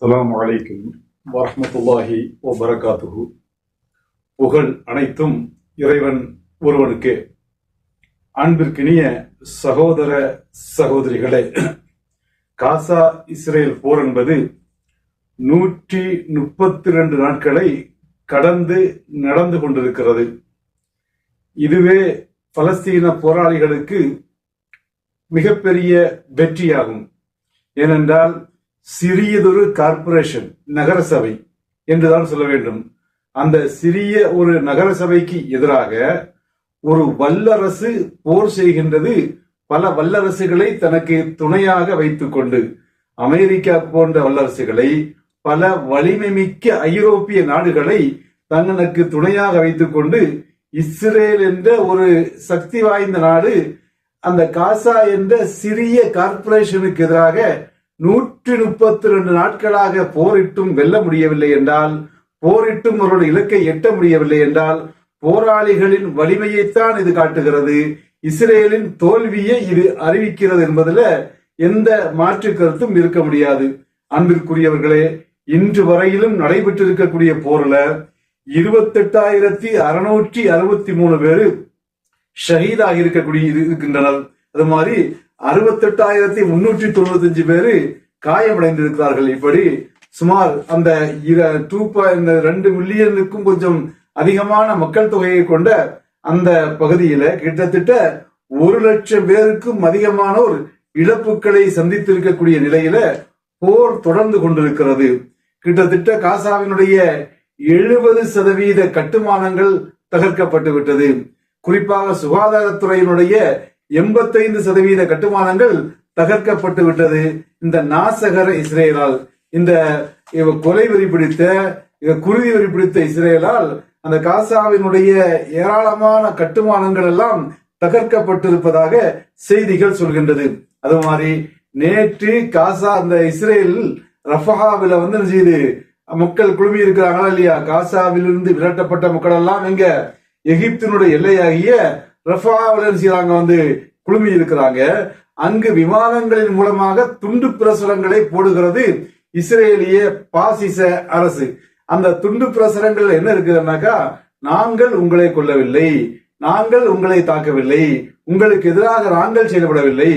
அஸ்ஸலாமு அலைக்கும் ஓ வபரகாத்துஹு. புகழ் அனைத்தும் இறைவன் ஒருவனுக்கு. அன்பிற்கினிய சகோதர சகோதரிகளே காசா இஸ்ரேல் போர் என்பது நூற்றி முப்பத்தி ரெண்டு நாட்களை கடந்து நடந்து கொண்டிருக்கிறது. இதுவே பலஸ்தீன போராளிகளுக்கு மிகப்பெரிய வெற்றியாகும். ஏனென்றால் சிறியதொரு கார்ப்பரேஷன் நகரசபை என்றுதான் சொல்ல வேண்டும். அந்த சிறிய ஒரு நகரசபைக்கு எதிராக ஒரு வல்லரசு போர் செய்கின்றது. பல வல்லரசுகளை தனக்கு துணையாக வைத்துக்கொண்டு அமெரிக்கா போன்ற வல்லரசுகளை பல வலிமை மிக்க ஐரோப்பிய நாடுகளை தங்களுக்கு துணையாக வைத்துக்கொண்டு இஸ்ரேல் என்ற ஒரு சக்தி வாய்ந்த நாடு அந்த காசா என்ற சிறிய கார்ப்பரேஷனுக்கு எதிராக நூற்றி முப்பத்தி ரெண்டு நாட்களாக போரிட்டும் வெல்ல முடியவில்லை என்றால் போரிட்டும் அவருடைய இலக்கை எட்ட முடியவில்லை என்றால் போராளிகளின் வலிமையைத்தான் இது காட்டுகிறது. இஸ்ரேலின் தோல்வியை இது அறிவிக்கிறது என்பதில் எந்த மாற்று கருத்தும் இருக்க முடியாது. அன்பிற்குரியவர்களே இன்று வரையிலும் நடைபெற்றிருக்கக்கூடிய போர்ல இருபத்தெட்டாயிரத்தி அறுநூற்றி அறுபத்தி மூணு பேர் ஷஹீதாக இருக்கக்கூடிய இருக்கின்றனர். அது மாதிரி அறுபத்தெட்டாயிரத்தி முன்னூற்றி தொண்ணூத்தி அஞ்சு பேரு காயமடைந்திருக்கிறார்கள். இப்படி சுமார் அந்த டூ பாயிண்ட் ரெண்டு மில்லியனுக்கும் கொஞ்சம் அதிகமான மக்கள் தொகையை கொண்ட அந்த பகுதியில கிட்டத்தட்ட ஒரு லட்சம் பேருக்கும் அதிகமானோர் இழப்புகளை சந்தித்திருக்கக்கூடிய நிலையில போர் தொடர்ந்து கொண்டிருக்கிறது. கிட்டத்தட்ட காசாவினுடைய எழுபது சதவீத கட்டுமானங்கள் தகர்க்கப்பட்டு விட்டது குறிப்பாக சுகாதாரத்துறையினுடைய எண்பத்தைந்து சதவீத கட்டுமானங்கள் தகர்க்கப்பட்டு விட்டது. இந்த நாசகர இஸ்ரேலால் இந்த கொலை வெறி பிடித்த குருதி வெறி பிடித்த இஸ்ரேலால் அந்த காசாவினுடைய ஏராளமான கட்டுமானங்கள் எல்லாம் தகர்க்கப்பட்டிருப்பதாக செய்திகள் சொல்கின்றது. அது மாதிரி நேற்று காசா அந்த இஸ்ரேல் ரஃபஹாவில வந்து செய்து? மக்கள் குழுமி இருக்கிறாங்களா இல்லையா? காசாவிலிருந்து விரட்டப்பட்ட மக்கள் எல்லாம் எங்க? எகிப்தினுடைய எல்லையாகிய ரஃபாவுடன் செய்கிறாங்க வந்து குழுமி இருக்கிறாங்க. அங்கு விமானங்களின் மூலமாக துண்டு பிரசுரங்களை போடுகிறது இஸ்ரேலிய பாசிச அரசு. அந்த துண்டு பிரசுரங்கள் என்ன இருக்குதுன்னாக்கா நாங்கள் உங்களை கொல்லவில்லை நாங்கள் உங்களை தாக்கவில்லை உங்களுக்கு எதிராக நாங்கள் செயல்படவில்லை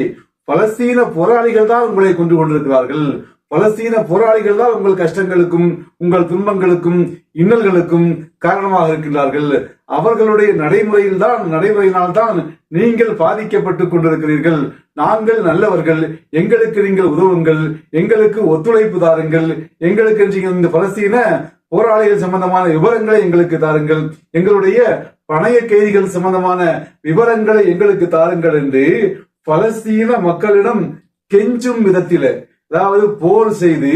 பலஸ்தீன போராளிகள் தான் உங்களை கொண்டு கொண்டிருக்கிறார்கள். பலஸ்தீன போராளிகள் தான் உங்கள் கஷ்டங்களுக்கும் உங்கள் துன்பங்களுக்கும் இன்னல்களுக்கும் காரணமாக இருக்கின்றார்கள். அவர்களுடைய நடைமுறையில் தான் நடைமுறையினால் தான் நீங்கள் பாதிக்கப்பட்டு கொண்டிருக்கிறீர்கள். நாங்கள் நல்லவர்கள் எங்களுக்கு நீங்கள் உதவுங்கள் எங்களுக்கு ஒத்துழைப்பு தாருங்கள் எங்களுக்கு இந்த பலஸ்தீன போராளிகள் சம்பந்தமான விவரங்களை எங்களுக்கு தாருங்கள் எங்களுடைய பணைய கைதிகள் சம்பந்தமான விவரங்களை எங்களுக்கு தாருங்கள் என்று பலஸ்தீன மக்களிடம் கெஞ்சும் விதத்தில அதாவது போர் செய்து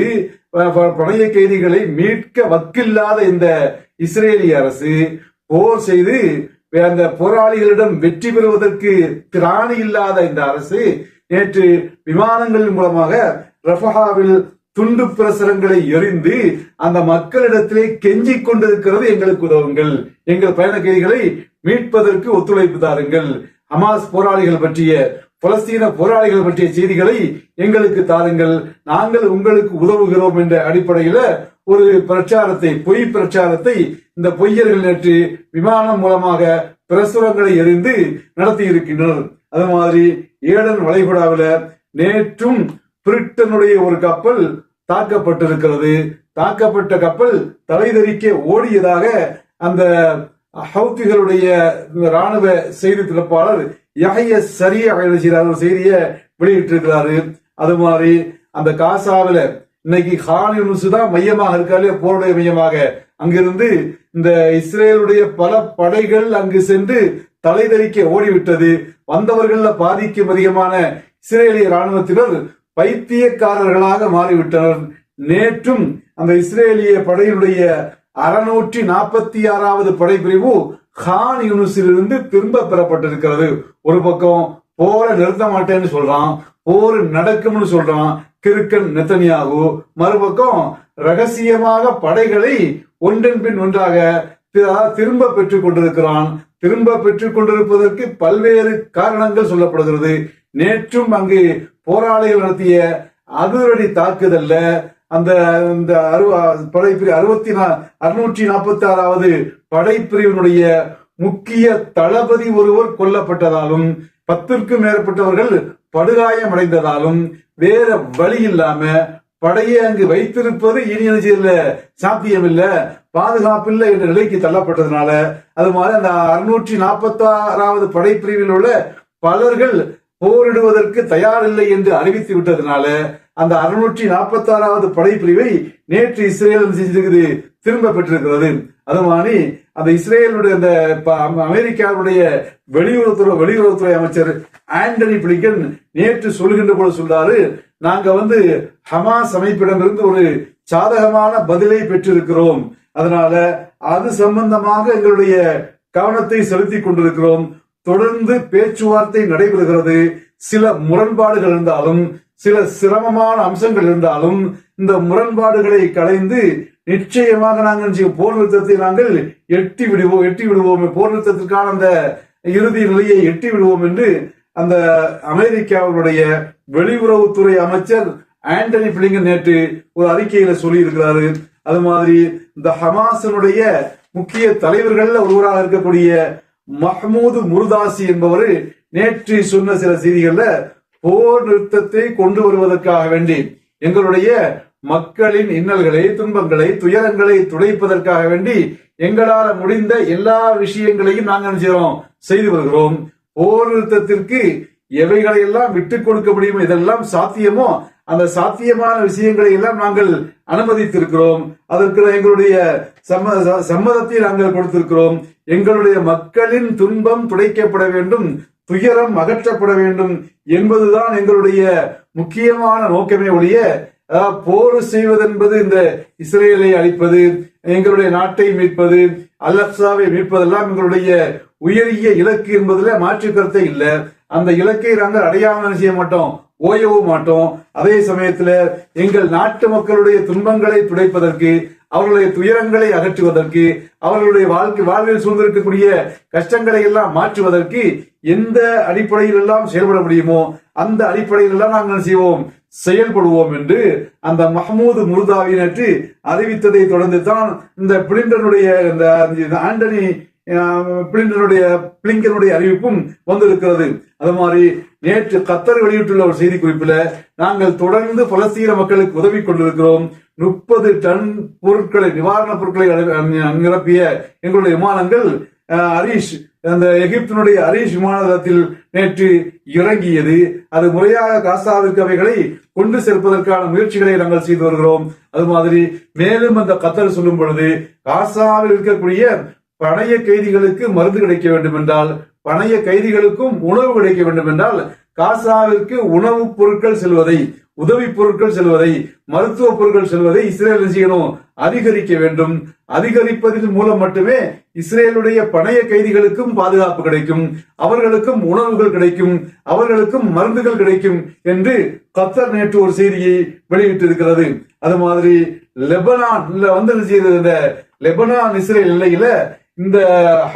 பணைய கைதிகளை மீட்க வக்கில்லாத இந்த இஸ்ரேலிய அரசு போர் செய்து அந்த போராளிகளிடம் வெற்றி பெறுவதற்கு திராணி இல்லாத இந்த அரசு நேற்று விமானங்கள் மூலமாக ரஃபஹாவில் துண்டு பிரசுரங்களை எரிந்து அந்த மக்களிடத்திலே கெஞ்சி கொண்டிருக்கிறது. எங்களுக்கு உதவுங்கள். எங்கள் பயண கைதிகளை மீட்பதற்கு ஒத்துழைப்பு தாருங்கள். ஹமாஸ் போராளிகள் பற்றிய பலஸ்தீன போராளிகள் பற்றிய செய்திகளை எங்களுக்கு தாருங்கள். நாங்கள் உங்களுக்கு உதவுகிறோம் என்ற அடிப்படையில ஒரு பிரச்சாரத்தை பொய் பிரச்சாரத்தை இந்த பொய்யர்கள் நேற்று விமானம் மூலமாக பிரசுரங்களை எறிந்து நடத்தி இருக்கின்றனர் அது மாதிரி ஏடன் வளைகுடாவில நேற்றும் பிரிட்டனுடைய ஒரு கப்பல் தாக்கப்பட்டிருக்கிறது. தாக்கப்பட்ட கப்பல் தலைதறிக்க ஓடியதாக அந்த ஹவுத்திகளுடைய ராணுவ செய்தி திறப்பாளர் யஹய சரியா ஒரு செய்தியை வெளியிட்டிருக்கிறாரு. அது மாதிரி அந்த காசாவில இன்னைக்கு ஹான் யூனிஸ் தான் மையமாக இருக்காரு போருடைய மையமாக. அங்கிருந்து இந்த இஸ்ரேலுடைய பல படைகள் அங்கு சென்று தலைதறிக்க ஓடிவிட்டது. வந்தவர்கள பாதிக்கும் அதிகமான இஸ்ரேலிய ராணுவத்தினர் பைத்தியக்காரர்களாக மாறிவிட்டனர். நேற்றும் அந்த இஸ்ரேலிய படையினுடைய அறுநூற்றி நாற்பத்தி ஆறாவது படைப்பிரிவு கான் யூனிஸிலிருந்து திரும்ப பெறப்பட்டிருக்கிறது. ஒரு பக்கம் போரை நிறுத்த மாட்டேன்னு சொல்றான் போர் நடக்கும்னு சொல்றான் கிறுக்கன் நெத்தனியாகு. மறுபக்கம் ரகசியமாக படைகளை ஒன்றன் பின் ஒன்றாக திரும்ப பெற்றுக் கொண்டிருக்கிறான். திரும்ப பெற்றுக் கொண்டிருப்பதற்கு பல்வேறு காரணங்கள் சொல்லப்படுகிறது. நேற்றும் அங்கு போராளிகள் நடத்திய அதிரடி தாக்குதல்ல. அந்த இந்த அறு- படைப்பிரிவு அறுபத்தி நா அறுநூற்றி நாற்பத்தி ஆறாவது படைப்பிரிவினுடைய முக்கிய தளபதி ஒருவர் கொல்லப்பட்டதாலும் பத்திற்கும் மேற்பட்டவர்கள் படுகாயம் அடைந்ததாலும் வேற வழி இல்லாம படையை அங்கு வைத்திருப்பது இனி என்ன செய்யல? சாத்தியமில்ல பாதுகாப்பில்லை என்ற நிலைக்கு தள்ளப்பட்டதுனால அது மாதிரி அந்த அறுநூற்றி நாற்பத்தி ஆறாவது படைப்பிரிவில் உள்ள பலர்கள் போரிடுவதற்கு தயாரில்லை என்று அறிவித்து விட்டதுனால அந்த அறுநூற்றி நாற்பத்தி ஆறாவது படைப்பிரிவை நேற்று இஸ்ரேல் என்ன செஞ்சிருக்குது? திரும்ப பெற்றிருக்கிறது. அது மாதிரி அந்த இஸ்ரேலுடைய அந்த ப- அமெரிக்காவுடைய வெளியுறவுத்துறை வெளியுறவுத்துறை அமைச்சர் ஆண்டனி பிளிக்கன் நேற்று சொல்கின்ற போது சொல்றாரு நாங்க வந்து ஹமாஸ் அமைப்பிடமிருந்து ஒரு சாதகமான பதிலை பெற்றிருக்கிறோம். அதனால அது சம்பந்தமாக எங்களுடைய கவனத்தை செலுத்தி கொண்டிருக்கிறோம். தொடர்ந்து பேச்சுவார்த்தை நடைபெறுகிறது. சில முரண்பாடுகள் இருந்தாலும் சில சிரமமான அம்சங்கள் இருந்தாலும் இந்த முரண்பாடுகளை களைந்து நிச்சயமாக நாங்கள் போர் நிறுத்தத்தை நாங்கள் எட்டி விடுவோம் எட்டி விடுவோம். போர் நிறுத்தத்திற்கான அந்த இறுதி நிலையை எட்டி விடுவோம் என்று அந்த அமெரிக்காவுடைய வெளியுறவுத்துறை அமைச்சர் ஆண்டனி பிளிங்கன் நேற்று ஒரு அறிக்கையில சொல்லி இருக்கிறாரு அது மாதிரி இந்த ஹமாசனுடைய முக்கிய தலைவர்கள்ல ஒருவராக இருக்கக்கூடிய மஹமூது முருதாசி என்பவர் நேற்று சொன்ன சில செய்திகள்ல போர் நிறுத்தத்தை கொண்டு வருவதற்காக வேண்டி எங்களுடைய மக்களின் இன்னல்களை துன்பங்களை துயரங்களை துடைப்பதற்காக வேண்டி எங்களால முடிந்த எல்லா விஷயங்களையும் நாங்கள் என்ன செய்து வருகிறோம். போர் நிறுத்தத்திற்கு எவைகளை எல்லாம் விட்டுக் கொடுக்க முடியும் இதெல்லாம் சாத்தியமோ அந்த சாத்தியமான விஷயங்களை எல்லாம் நாங்கள் அனுமதித்திருக்கிறோம். அதற்கு எங்களுடைய சம்மதத்தை நாங்கள் கொடுத்திருக்கிறோம். எங்களுடைய மக்களின் துன்பம் துடைக்கப்பட வேண்டும் துயரம் அகற்றப்பட வேண்டும் என்பதுதான் எங்களுடைய முக்கியமான நோக்கமே ஒழிய போர் செய்வதென்பது இந்த இஸ்ரேலை அழிப்பது எங்களுடைய நாட்டை மீட்பது அலக்சாவை மீட்பதெல்லாம் எங்களுடைய உயரிய இலக்கு என்பதுல மாற்று கருத்தே இல்லை. அந்த இலக்கை நாங்கள் அடையாமல் செய்ய மாட்டோம்? ஓயவும் மாட்டோம். அதே சமயத்துல எங்கள் நாட்டு மக்களுடைய துன்பங்களை துடைப்பதற்கு அவர்களுடைய துயரங்களை அகற்றுவதற்கு அவர்களுடைய வாழ்க்கை வாழ்வில் சூழ்ந்திருக்கக்கூடிய கஷ்டங்களை எல்லாம் மாற்றுவதற்கு எந்த அடிப்படையில் எல்லாம் செயல்பட முடியுமோ அந்த அடிப்படையில் எல்லாம் நாங்கள் செய்வோம்? செயல்படுவோம் என்று அந்த மஹமூது முருதாவி நேற்று அறிவித்ததை தொடர்ந்து தான் இந்த பிளிண்டனுடைய இந்த ஆண்டனி பிளிண்டனுடைய பிளிங்கனுடைய அறிவிப்பும் வந்திருக்கிறது. அது மாதிரி நேற்று கத்தர் வெளியிட்டுள்ள ஒரு செய்தி குறிப்பில் நாங்கள் தொடர்ந்து பலஸ்தீன மக்களுக்கு உதவி கொண்டிருக்கிறோம். முப்பது டன் பொருட்களை நிவாரணப் பொருட்களை நிரப்பிய எங்களுடைய விமானங்கள் அஹ், அந்த எகிப்தினுடைய ஹரீஷ் விமானத்தில் நேற்று இறங்கியது. அது முறையாக காசாவிற்கு அவைகளை கொண்டு சேர்ப்பதற்கான முயற்சிகளை நாங்கள் செய்து வருகிறோம். அது மாதிரி மேலும் அந்த கத்தர் சொல்லும் பொழுது காசாவில் இருக்கக்கூடிய பணைய கைதிகளுக்கு மருந்து கிடைக்க வேண்டும் என்றால் பணைய கைதிகளுக்கும் உணவு கிடைக்க வேண்டும் என்றால் காசாவிற்கு உணவுப் பொருட்கள் செல்வதை உதவி பொருட்கள் செல்வதை மருத்துவ பொருட்கள் செல்வதை இஸ்ரேல் செய்யணும்? அதிகரிக்க வேண்டும். அதிகரிப்பதன் மூலம் மட்டுமே இஸ்ரேலுடைய பணைய கைதிகளுக்கும் பாதுகாப்பு கிடைக்கும். அவர்களுக்கும் உணவுகள் கிடைக்கும். அவர்களுக்கும் மருந்துகள் கிடைக்கும் என்று கத்தர் நேற்று ஒரு செய்தியை வெளியிட்டிருக்கிறது. அது மாதிரி லெபனான்ல வந்து செய்திருந்த லெபனான் இஸ்ரேல் எல்லையில இந்த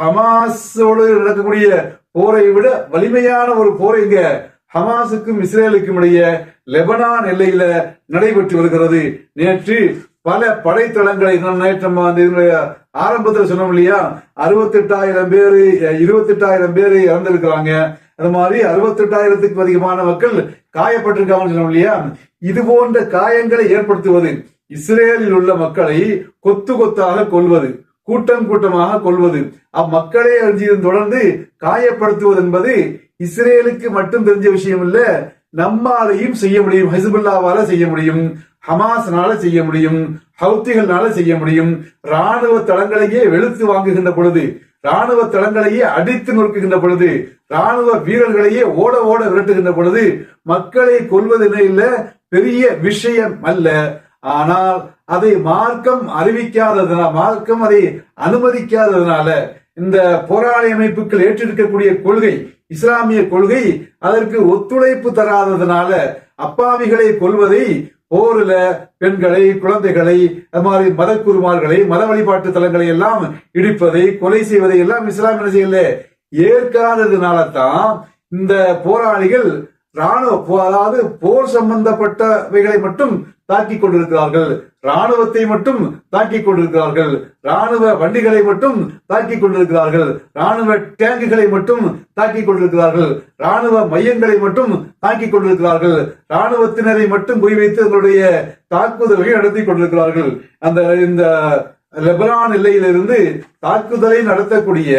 ஹமாஸோடு நடக்கக்கூடிய போரை விட வலிமையான ஒரு போரை இங்க ஹமாஸுக்கும் இஸ்ரேலுக்கும் இடையே லெபனான் எல்லையில நடைபெற்று வருகிறது. நேற்று பல படைத்தளங்களை நேற்று நம்ம அந்த இதனுடைய ஆரம்பத்தில் சொன்னோம் இல்லையா? அறுபத்தெட்டாயிரம் பேர் இருபத்தெட்டாயிரம் பேர் இறந்திருக்கிறாங்க. அது மாதிரி அறுபத்தெட்டாயிரத்துக்கும் அதிகமான மக்கள் காயப்பட்டிருக்காங்கன்னு சொன்னோம் இல்லையா? இது போன்ற காயங்களை ஏற்படுத்துவது இஸ்ரேலில் உள்ள மக்களை கொத்து கொத்தாக கொள்வது கூட்டம் கூட்டமாக கொள்வது. அம்மக்களை அறிஞ்சியும் தொடர்ந்து காயப்படுத்துவது என்பது இஸ்ரேலுக்கு மட்டும் தெரிஞ்ச விஷயம் இல்ல நம்மாலையும் செய்ய முடியும். ஹிஸ்புல்லாவால செய்ய முடியும் ஹமாஸ்னால செய்ய முடியும் ஹவுத்திகள்னால செய்ய முடியும். ராணுவ தளங்களையே வெளுத்து வாங்குகின்ற பொழுது ராணுவ தளங்களையே அடித்து நொறுக்குகின்ற பொழுது ராணுவ வீரர்களையே ஓட ஓட விரட்டுகின்ற பொழுது மக்களை கொல்வது இல்ல பெரிய விஷயம் அல்ல. ஆனால் அதை மார்க்கம் அறிவிக்காததுனால மார்க்கம் அதை அனுமதிக்காததுனால இந்த போராளி அமைப்புகள் ஏற்றிருக்கக்கூடிய கொள்கை இஸ்லாமிய கொள்கை அதற்கு ஒத்துழைப்பு தராததுனால அப்பாவிகளை கொல்வதை போரில பெண்களை குழந்தைகளை அது மாதிரி மத குருமார்களை மத வழிபாட்டு தலங்களை எல்லாம் இடிப்பதை கொலை செய்வதை எல்லாம் இஸ்லாம் என்ன செய்யல? ஏற்காததுனால தான் இந்த போராளிகள் ராணுவ அதாவது போர் சம்பந்தப்பட்டவைகளை மட்டும் தாக்கிக் கொண்டிருக்கிறார்கள். ராணுவத்தை மட்டும் தாக்கிக் கொண்டிருக்கிறார்கள். ராணுவ வண்டிகளை மட்டும் தாக்கிக் கொண்டிருக்கிறார்கள். ராணுவ டேங்குகளை மட்டும் தாக்கிக் கொண்டிருக்கிறார்கள். ராணுவ மையங்களை மட்டும் தாக்கிக் கொண்டிருக்கிறார்கள். ராணுவத்தினரை மட்டும் குறிவைத்து தங்களுடைய தாக்குதல்களை நடத்தி கொண்டிருக்கிறார்கள். அந்த இந்த லெபனான் எல்லையிலிருந்து தாக்குதலை நடத்தக்கூடிய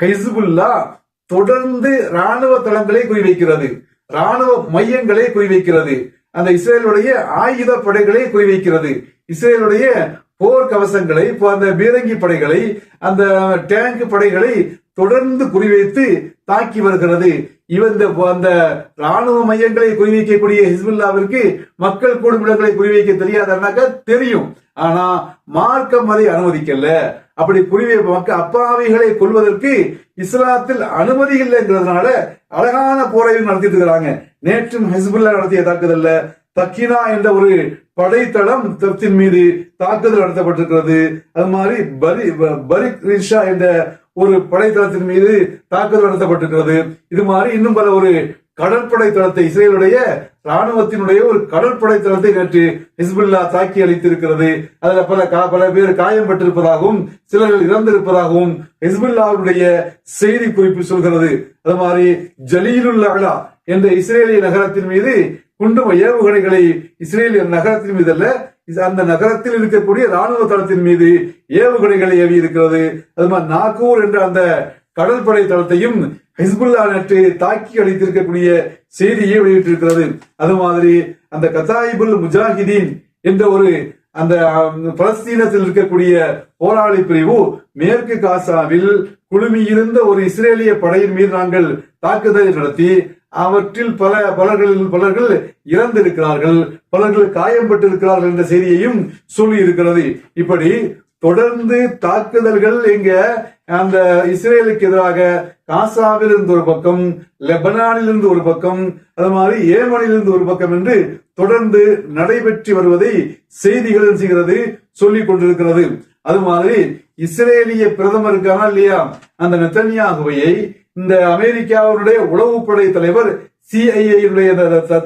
ஹைசுபுல்லா தொடர்ந்து ராணுவ தளங்களை குறிவைக்கிறது. ராணுவ மையங்களை குறிவைக்கிறது. அந்த இஸ்ரேலுடைய ஆயுத படைகளை குறிவைக்கிறது. இஸ்ரேலுடைய போர் கவசங்களை இப்போ அந்த பீரங்கி படைகளை அந்த டேங்க் படைகளை தொடர்ந்து குறிவைத்து தாக்கி வருகிறது. இவன் இந்த அந்த ராணுவ மையங்களை குறிவைக்கக்கூடிய ஹிஸ்புல்லாவிற்கு மக்கள் கூடும் இடங்களை குறிவைக்க தெரியாதனாக்கா தெரியும். ஆனா மார்க்கம் அதை அனுமதிக்கல. அப்படி குறிவை மக்கள் அப்பாவிகளை கொள்வதற்கு இஸ்லாத்தில் அனுமதி இல்லைங்கிறதுனால அழகான போரையும் நடத்திட்டு இருக்கிறாங்க. நேற்றும் ஹிஸ்புல்லா நடத்திய தாக்குதல்ல தக்கினா என்ற ஒரு படைத்தளம் தத்தின் மீது தாக்குதல் நடத்தப்பட்டிருக்கிறது. அது மாதிரி பரி பரிக் ரிஷா என்ற ஒரு படைத்தளத்தின் மீது தாக்குதல் நடத்தப்பட்டிருக்கிறது. இது மாதிரி இன்னும் பல ஒரு கடற்படை தளத்தை இஸ்ரேலுடைய ராணுவத்தினுடைய ஒரு கடற்படை தளத்தை நேற்று ஹிஸ்புல்லா தாக்கி அளித்திருக்கிறது. அதுல பல பல பேர் காயம் பெற்றிருப்பதாகவும் சிலர் இறந்திருப்பதாகவும் ஹிஸ்புல்லாவுடைய செய்தி குறிப்பு சொல்கிறது. அது மாதிரி ஜலீலுல்லா என்ற இஸ்ரேலிய நகரத்தின் மீது குண்டும் ஏவுகணைகளை இஸ்ரேலிய நகரத்தின் மீது அல்ல அந்த நகரத்தில் இருக்கக்கூடிய ராணுவ தளத்தின் மீது ஏவுகணைகளை ஏவி இருக்கிறது அது மாதிரி நாகூர் என்ற அந்த கடற்படை தளத்தையும் ஹிஸ்புல்லா நேற்று தாக்கி அளித்திருக்கக்கூடிய செய்தியை வெளியிட்டிருக்கிறது. அது மாதிரி அந்த கசாயிபுல் முஜாஹிதீன் என்ற ஒரு அந்த பலஸ்தீனத்தில் இருக்கக்கூடிய போராளி பிரிவு மேற்கு காசாவில் குழுமியிருந்த ஒரு இஸ்ரேலிய படையின் மீது நாங்கள் தாக்குதலை நடத்தி அவற்றில் பல பலர்கள் பலர்கள் இறந்திருக்கிறார்கள் பலர்கள் காயம்பட்டிருக்கிறார்கள் என்ற செய்தியையும் சொல்லி இருக்கிறது. இப்படி தொடர்ந்து தாக்குதல்கள் இங்க அந்த இஸ்ரேலுக்கு எதிராக காசாவில் இருந்து ஒரு பக்கம் லெபனானில் இருந்து ஒரு பக்கம் அது மாதிரி ஏமனில் இருந்து ஒரு பக்கம் என்று தொடர்ந்து நடைபெற்று வருவதை செய்திகள் செய்கிறது சொல்லிக் கொண்டிருக்கிறது. அது மாதிரி இஸ்ரேலிய பிரதமருக்கான இல்லையா அந்த நெத்தன்யாகுவையை இந்த அமெரிக்காவுடைய உளவுப்படை தலைவர் சிஐஏ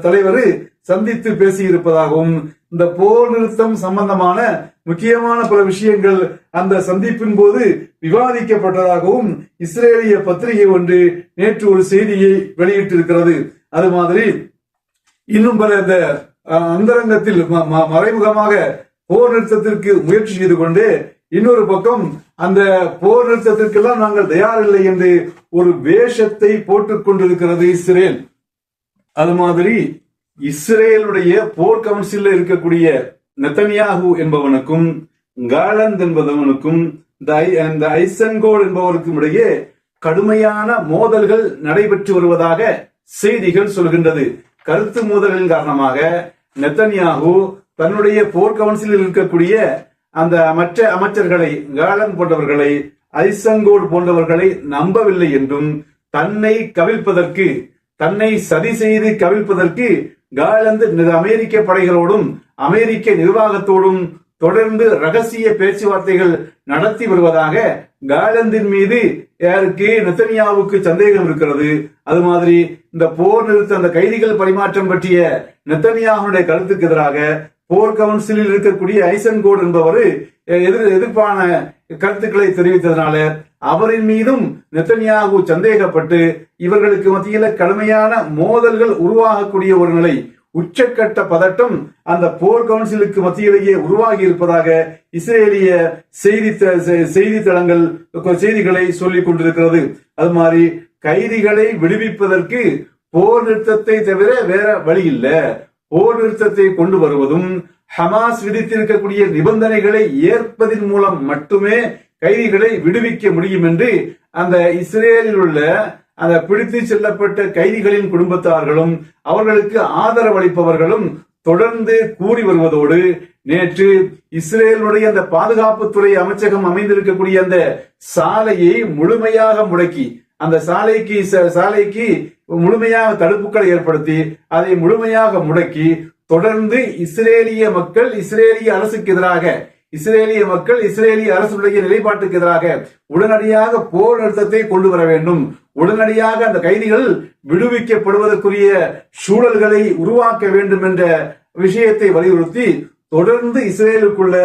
தலைவர் சந்தித்து பேசியிருப்பதாகவும் இந்த போர் நிறுத்தம் சம்பந்தமான முக்கியமான பல விஷயங்கள் அந்த சந்திப்பின் போது விவாதிக்கப்பட்டதாகவும் இஸ்ரேலிய பத்திரிகை ஒன்று நேற்று ஒரு செய்தியை வெளியிட்டிருக்கிறது. அது மாதிரி இன்னும் பல இந்த அந்தரங்கத்தில் ம- ம- மறைமுகமாக போர் நிறுத்தத்திற்கு முயற்சி செய்து கொண்டு இன்னொரு பக்கம் அந்த போர் நிறுத்தத்திற்கெல்லாம் நாங்கள் தயாரில்லை என்று ஒரு வேஷத்தை போட்டுக் கொண்டிருக்கிறது இஸ்ரேல். அது மாதிரி இஸ்ரேலுடைய போர் கவுன்சில் இருக்கக்கூடிய நெத்தனியாகு என்பவனுக்கும் காலந்த் என்பவனுக்கும் இந்த ஐசன்கோல் என்பவருக்கும் இடையே கடுமையான மோதல்கள் நடைபெற்று வருவதாக செய்திகள் சொல்கின்றது. கருத்து மோதல்களின் காரணமாக நெத்தனியாகு தன்னுடைய போர் கவுன்சிலில் இருக்கக்கூடிய அந்த மற்ற அமைச்சர்களை காலன் போன்றவர்களை ஐசங்கோடு போன்றவர்களை நம்பவில்லை என்றும் தன்னை கவிழ்ப்பதற்கு தன்னை சதி செய்து கவிழ்ப்பதற்கு காலந்து அமெரிக்க படைகளோடும் அமெரிக்க நிர்வாகத்தோடும் தொடர்ந்து ரகசிய பேச்சுவார்த்தைகள் நடத்தி வருவதாக காலந்தின் மீது யாருக்கு நெத்தனியாவுக்கு சந்தேகம் இருக்கிறது. அது மாதிரி இந்த போர் நிறுத்த அந்த கைதிகள் பரிமாற்றம் பற்றிய நெத்தனியாவுடைய கருத்துக்கு எதிராக போர் கவுன்சிலில் இருக்கக்கூடிய ஐசன்கோட் என்பவர் எதிர் எதிர்ப்பான கருத்துக்களை தெரிவித்ததனால அவரின் மீதும் நெத்தனியாகு சந்தேகப்பட்டு இவர்களுக்கு மத்தியில கடுமையான மோதல்கள் உருவாகக்கூடிய ஒரு நிலை. உச்சக்கட்ட பதட்டம் அந்த போர் கவுன்சிலுக்கு மத்தியிலேயே உருவாகி இருப்பதாக இஸ்ரேலிய செய்தி த- செய்தித்தளங்கள் செய்திகளை சொல்லிக் கொண்டிருக்கிறது. அது மாதிரி கைதிகளை விடுவிப்பதற்கு போர் நிறுத்தத்தை தவிர வேற வழி இல்ல. போர் நிறுத்தத்தை கொண்டு வருவதும் ஹமாஸ் விதித்திருக்கக்கூடிய நிபந்தனைகளை ஏற்பதின் மூலம் மட்டுமே கைதிகளை விடுவிக்க முடியும் என்று அந்த இஸ்ரேலில் உள்ள அந்த பிடித்து செல்லப்பட்ட கைதிகளின் குடும்பத்தார்களும் அவர்களுக்கு ஆதரவளிப்பவர்களும் தொடர்ந்து கூறி வருவதோடு நேற்று இஸ்ரேலுடைய அந்த பாதுகாப்புத்துறை அமைச்சகம் அமைந்திருக்கக்கூடிய அந்த சாலையை முழுமையாக முடக்கி அந்த சாலைக்கு ச- சாலைக்கு முழுமையாக தடுப்புகளை ஏற்படுத்தி அதை முழுமையாக முடக்கி தொடர்ந்து இஸ்ரேலிய மக்கள் இஸ்ரேலிய அரசுக்கு எதிராக இஸ்ரேலிய மக்கள் இஸ்ரேலிய அரசுடைய நிலைப்பாட்டுக்கு எதிராக உடனடியாக போர் நிறுத்தத்தை கொண்டு வர வேண்டும். உடனடியாக அந்த கைதிகள் விடுவிக்கப்படுவதற்குரிய சூழல்களை உருவாக்க வேண்டும் என்ற விஷயத்தை வலியுறுத்தி தொடர்ந்து இஸ்ரேலுக்குள்ள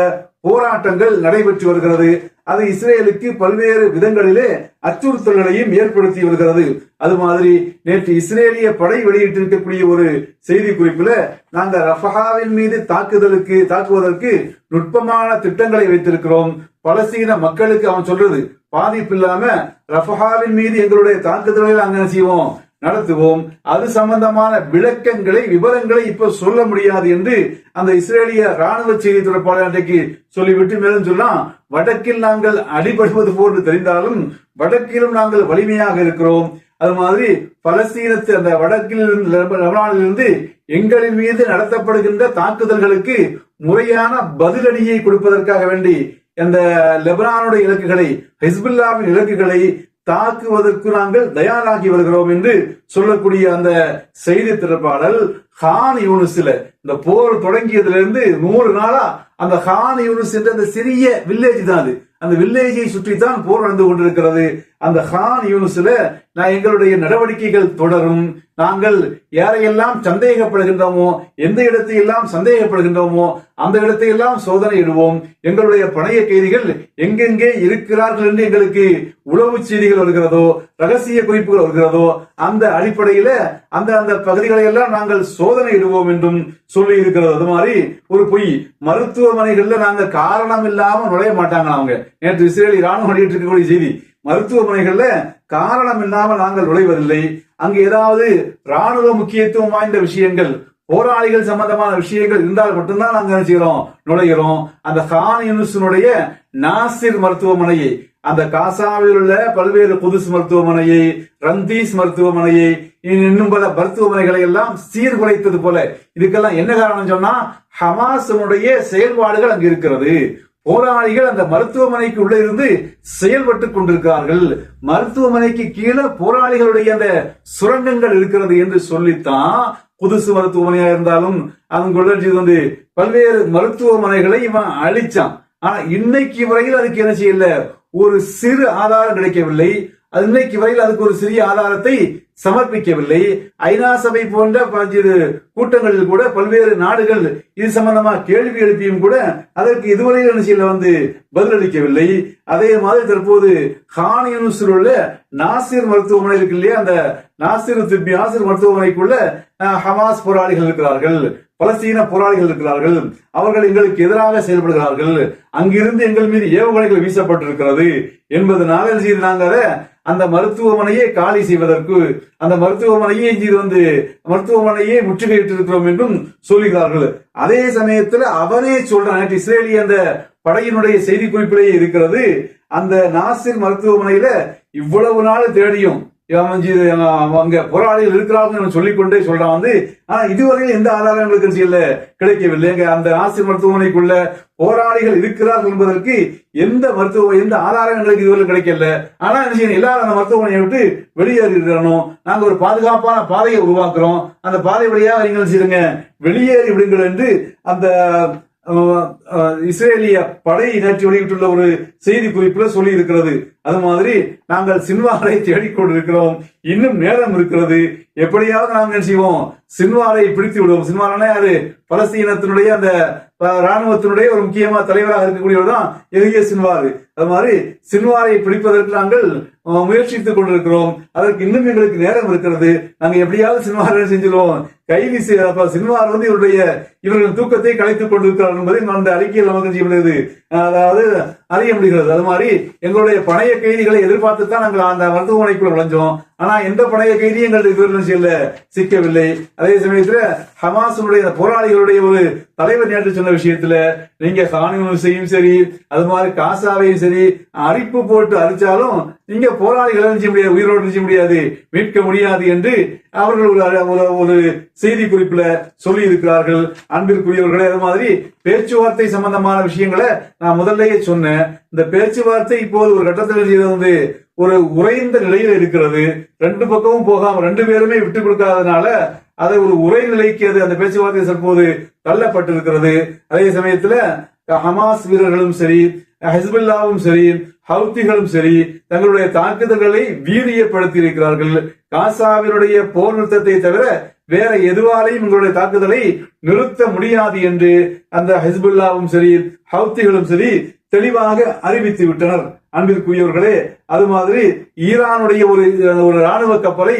போராட்டங்கள் நடைபெற்று வருகிறது. அது இஸ்ரேலுக்கு பல்வேறு விதங்களிலே அச்சுறுத்தல்களையும் ஏற்படுத்தி வருகிறது. அது மாதிரி நேற்று இஸ்ரேலிய படை வெளியிட்டிருக்கக்கூடிய ஒரு செய்தி குறிப்பில் நாங்க ரஃபஹாவின் மீது தாக்குதலுக்கு தாக்குவதற்கு நுட்பமான திட்டங்களை வைத்திருக்கிறோம். பலஸ்தீன மக்களுக்கு அவன் சொல்றது பாதிப்பு இல்லாம ரஃபஹாவின் மீது எங்களுடைய தாக்குதல்களை நாங்க செய்வோம்? நடத்துவோம். அது சம்பந்தமான விளக்கங்களை விவரங்களை இப்ப சொல்ல முடியாது என்று அந்த இஸ்ரேலிய ராணுவ செய்தி தொடர்பாளர் அன்றைக்கு சொல்லிவிட்டு மேலும் சொன்னா வடக்கில் நாங்கள் அடிபடுவது போன்று தெரிந்தாலும் வடக்கிலும் நாங்கள் வலிமையாக இருக்கிறோம். அது மாதிரி பலஸ்தீனத்து அந்த வடக்கில் இருந்து எங்களின் மீது நடத்தப்படுகின்ற தாக்குதல்களுக்கு முறையான பதிலடியை கொடுப்பதற்காக வேண்டி அந்த லெபனானுடைய இலக்குகளை ஹிஸ்புல்லாவின் இலக்குகளை தாக்குவதற்கு நாங்கள் தயாராகி வருகிறோம் என்று சொல்லக்கூடிய அந்த செய்தி திறப்பாடல் ஹான் யூனிஸ்ல. இந்த போர் தொடங்கியதுல இருந்து நூறு நாளா அந்த ஹான் யூனிஸ் என்ற அந்த சிறிய வில்லேஜ் தான் அது. அந்த வில்லேஜை சுற்றித்தான் போர் நடந்து கொண்டிருக்கிறது. அந்த ஹான் யூனிஸ்ல நான் எங்களுடைய நடவடிக்கைகள் தொடரும். நாங்கள் யாரையெல்லாம் சந்தேகப்படுகின்றோமோ எந்த இடத்தை எல்லாம் சந்தேகப்படுகின்றோமோ அந்த இடத்தை எல்லாம் சோதனை இடுவோம் எங்களுடைய பணைய கைதிகள் எங்கெங்கே இருக்கிறார்கள் என்று எங்களுக்கு உளவு செய்திகள் வருகிறதோ ரகசிய குறிப்புகள் வருகிறதோ அந்த அடிப்படையில அந்த அந்த பகுதிகளை எல்லாம் நாங்கள் சோதனை இடுவோம் என்றும் சொல்லி இருக்கிறது. அது மாதிரி ஒரு பொய். மருத்துவமனைகள்ல நாங்க காரணம் இல்லாம நுழைய மாட்டாங்க அவங்க. நேற்று இஸ்ரேல் இராணுவம் வெளியிட்டு இருக்கக்கூடிய செய்தி. மருத்துவமனைகள்ல காரணம் இல்லாமல் நாங்கள் நுழைவதில்லை. அங்கு ஏதாவது ராணுவ முக்கியத்துவம் வாய்ந்த விஷயங்கள் போராளிகள் சம்பந்தமான விஷயங்கள் இருந்தால் மட்டும்தான் நாங்கள் என்ன நுழைகிறோம். அந்த ஹான் யூனிஸினுடைய நாசிர் மருத்துவமனையை அந்த காசாவில் உள்ள பல்வேறு புதுசு மருத்துவமனையை ரந்தீஸ் மருத்துவமனையை இன்னும் பல மருத்துவமனைகளை எல்லாம் சீர்குலைத்தது போல. இதுக்கெல்லாம் என்ன காரணம் சொன்னா ஹமாசனுடைய செயல்பாடுகள் அங்கு இருக்கிறது. போராளிகள் அந்த மருத்துவமனைக்கு உள்ள இருந்து செயல்பட்டு கொண்டிருக்கிறார்கள். மருத்துவமனைக்கு கீழே போராளிகளுடைய அந்த சுரங்கங்கள் இருக்கிறது என்று சொல்லித்தான் புதுசு மருத்துவமனையா இருந்தாலும் அதன் வந்து பல்வேறு மருத்துவமனைகளை இவன் அழிச்சான். ஆனா இன்னைக்கு வரையில் அதுக்கு என்ன செய்யல? ஒரு சிறு ஆதாரம் கிடைக்கவில்லை. அது இன்னைக்கு வரையில் அதுக்கு ஒரு சிறிய ஆதாரத்தை சமர்ப்பிக்கவில்லை. ஐநா சபை போன்ற பல்வேறு கூட்டங்களில் கூட பல்வேறு நாடுகள் இது சம்பந்தமா கேள்வி எழுப்பியும் கூட அதற்கு இதுவரை என்ன வந்து பதிலளிக்கவில்லை அதே மாதிரி தற்போது ஹான் யூனிவர்சிட்டியில் உள்ள நாசிர் மருத்துவமனை இருக்கு இல்லையா? அந்த நாசிர் திருப்பி நாசிர் மருத்துவமனைக்குள்ள ஹமாஸ் போராளிகள் இருக்கிறார்கள். பலஸ்தீன போராளிகள் இருக்கிறார்கள். அவர்கள் எங்களுக்கு எதிராக செயல்படுகிறார்கள். அங்கிருந்து எங்கள் மீது ஏவுகணைகள் வீசப்பட்டிருக்கிறது என்பதனால என்ன செய்து அந்த மருத்துவமனையை காலி செய்வதற்கு அந்த மருத்துவமனையை இது வந்து மருத்துவமனையை முற்றுகையிட்டிருக்கிறோம் என்றும் சொல்லுகிறார்கள் அதே சமயத்தில் அவனே சொல்றான் நேற்று இஸ்ரேலிய அந்த படையினுடைய செய்தி குறிப்பிலேயே இருக்கிறது. அந்த நாசிர் மருத்துவமனையில இவ்வளவு நாள் தேடியும் வந்து அங்க போராளிகள் இருக்கிறார்கள் சொல்லிக்கொண்டே சொல்றான் வந்து ஆனா இதுவரையில் எந்த ஆதாரங்களுக்கு செய்யல கிடைக்கவில்லை. எங்க அந்த ஆசிரியர் மருத்துவமனைக்குள்ள போராளிகள் இருக்கிறார்கள் என்பதற்கு எந்த மருத்துவ எந்த ஆதாரங்களுக்கு இதுவரை கிடைக்கல. ஆனா என்ன எல்லாரும் அந்த மருத்துவமனையை விட்டு வெளியேறிடணும் நாங்க ஒரு பாதுகாப்பான பாதையை உருவாக்குறோம். அந்த பாதை வழியாக நீங்கள் செய்யுங்க? வெளியேறி விடுங்கள் என்று அந்த இஸ்ரேலிய படை நேற்று வெளியிட்டுள்ள ஒரு செய்தி குறிப்புல சொல்லி இருக்கிறது அது மாதிரி நாங்கள் சின்வாரை தேடிக்கொண்டிருக்கிறோம் இன்னும் நேரம் இருக்கிறது. எப்படியாவது நாங்கள் செய்வோம். சின்வாரை பிடித்து விடுவோம். சின்வாரனா யாரு? பலஸ்தீனத்தினுடைய அந்த ராணுவத்தினுடைய ஒரு முக்கியமான தலைவராக இருக்கக்கூடியவர் தான் எலிய சின்வாரு. அது மாதிரி சின்வாரை பிடிப்பதற்கு நாங்கள் முயற்சித்துக் கொண்டிருக்கிறோம். அதற்கு இன்னும் எங்களுக்கு நேரம் இருக்கிறது. நாங்க எப்படியாவது சின்வாரை செஞ்சிருவோம். கைது செய்ய சின்வார் வந்து இவருடைய இவர்கள் தூக்கத்தை கலைத்துக் கொண்டிருக்கிறார் என்பதை அந்த அறிக்கையில் நமக்கு செய்ய முடியாது அதாவது அறிய முடிகிறது. அது மாதிரி எங்களுடைய பணைய கைதிகளை எதிர்பார்த்து தான் நாங்கள் அந்த மருத்துவமனைக்குள்ள நுழைஞ்சோம். ஆனா எந்த பழைய கைதி எங்களுக்கு இதுவரை செய்யல சிக்கவில்லை. அதே சமயத்துல ஹமாசனுடைய போராளிகளுடைய ஒரு தலைவர் நேற்று சொன்ன விஷயத்துல நீங்க காணியும் சரி அது மாதிரி காசாவையும் சரி அரிப்பு போட்டு அரிச்சாலும் இங்க போராளிகள் என்ன செய்ய முடியாது உயிரோடு என்ன செய்ய முடியாது மீட்க முடியாது என்று அவர்கள் ஒரு ஒரு- ஒரு செய்தி குறிப்புல சொல்லி இருக்கிறார்கள் அன்பிற்குரியவர்களே அது மாதிரி பேச்சுவார்த்தை சம்பந்தமான விஷயங்களை நான் முதல்லயே சொன்னேன். இந்த பேச்சுவார்த்தை இப்போது ஒரு கட்டத்தில் வந்து ஒரு உறைந்த நிலையில் இருக்கிறது. ரெண்டு பக்கமும் போகாம ரெண்டு பேருமே விட்டு கொடுக்காதனால அதை ஒரு உரை நிலைக்கு அது அந்த பேச்சுவார்த்தை தற்போது தள்ளப்பட்டிருக்கிறது. அதே சமயத்துல ஹமாஸ் வீரர்களும் சரி ஹிஸ்புல்லாவும் சரி ஹவுத்திகளும் சரி தங்களுடைய தாக்குதல்களை வீரியப்படுத்தி இருக்கிறார்கள் காசாவினுடைய போர் நிறுத்தத்தை தவிர வேற எதுவாலையும் உங்களுடைய தாக்குதலை நிறுத்த முடியாது என்று அந்த ஹிஸ்புல்லாவும் சரி ஹவுத்திகளும் சரி தெளிவாக அறிவித்து விட்டனர். அன்பிற்குரியவர்களே அது மாதிரி ஈரானுடைய ஒரு ஒரு ராணுவ கப்பலை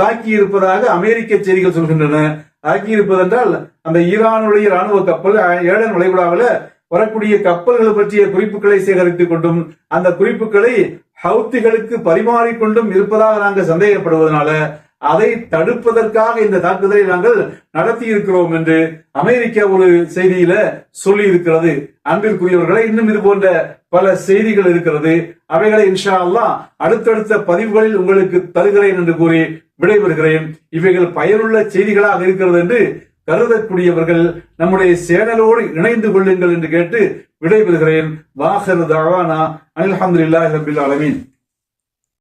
தாக்கி இருப்பதாக அமெரிக்க செய்திகள் சொல்கின்றன. தாக்கி இருப்பதென்றால் அந்த ஈரானுடைய ராணுவ கப்பல் ஏழன் வளைகுடாவில் வரக்கூடிய கப்பல்கள் பற்றிய குறிப்புகளை சேகரித்துக் கொண்டும் அந்த குறிப்புகளை ஹவுத்திகளுக்கு பரிமாறிக்கொண்டும் இருப்பதாக நாங்கள் சந்தேகப்படுவதனால அதை தடுப்பதற்காக இந்த தாக்குதலை நாங்கள் நடத்தி இருக்கிறோம் என்று அமெரிக்கா ஒரு செய்தியில சொல்லி இருக்கிறது அன்பிற்குரியவர்களை இன்னும் இது போன்ற பல செய்திகள் இருக்கிறது. அவைகளை இன்ஷா அல்லா அடுத்தடுத்த பதிவுகளில் உங்களுக்கு தருகிறேன் என்று கூறி விடைபெறுகிறேன். இவைகள் பயனுள்ள செய்திகளாக இருக்கிறது என்று கருதக்கூடியவர்கள் நம்முடைய சேனலோடு இணைந்து கொள்ளுங்கள் என்று கேட்டு விடைபெறுகிறேன். வாஹர் தவானா அலமதுல்லாஹ் ரபில் ஆலமீன்.